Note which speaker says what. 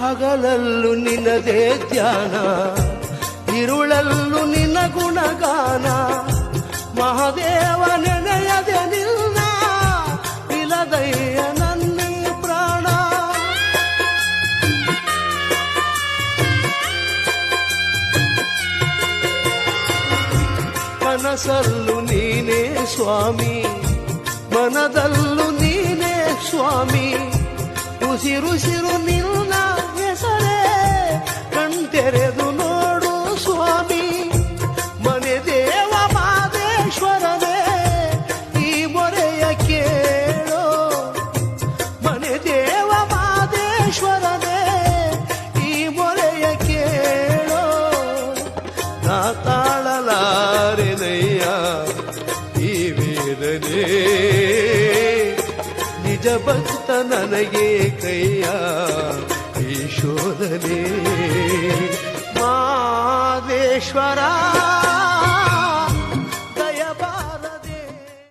Speaker 1: ಹಗಲಲ್ಲೂ ನಿನ್ನದೇ ಧ್ಯಾನ ಇರುಳಲ್ಲೂ ನಿನ್ನ ಗುಣಗಾನ, ಮಹಾದೇವ ನೆನೆಯದೆ ನಿಲ್ಲ ಇಲದಯ್ಯ ನನ್ನ ಪ್ರಾಣ. ಕನಸಲ್ಲೂ ನೀನೇ ಸ್ವಾಮಿ, ಮನದಲ್ಲೂ ನೀನೇ ಸ್ವಾಮಿ, ಉಸಿರುಸಿರು ನೀ ಕಣ್ತೆರೆದು ನೋಡು ಸ್ವಾಮಿ. ಮನೆ ದೇವ ಮಾದೇಶ್ವರನೇ, ಈ ಮೊರೆಯ ಕೇಳೋ. ಮನೆ ದೇವ ಮಾದೇಶ್ವರನೇ, ಈ ಮೊರೆಯ ಕೇಳೋ. ನಾ ತಾಳಲಾರೆನಯ್ಯ, ಈ ವೇದನೆ. ನಿಜ ಭಕ್ತ ನನಗೆ ಕೈಯ मादेश्वर।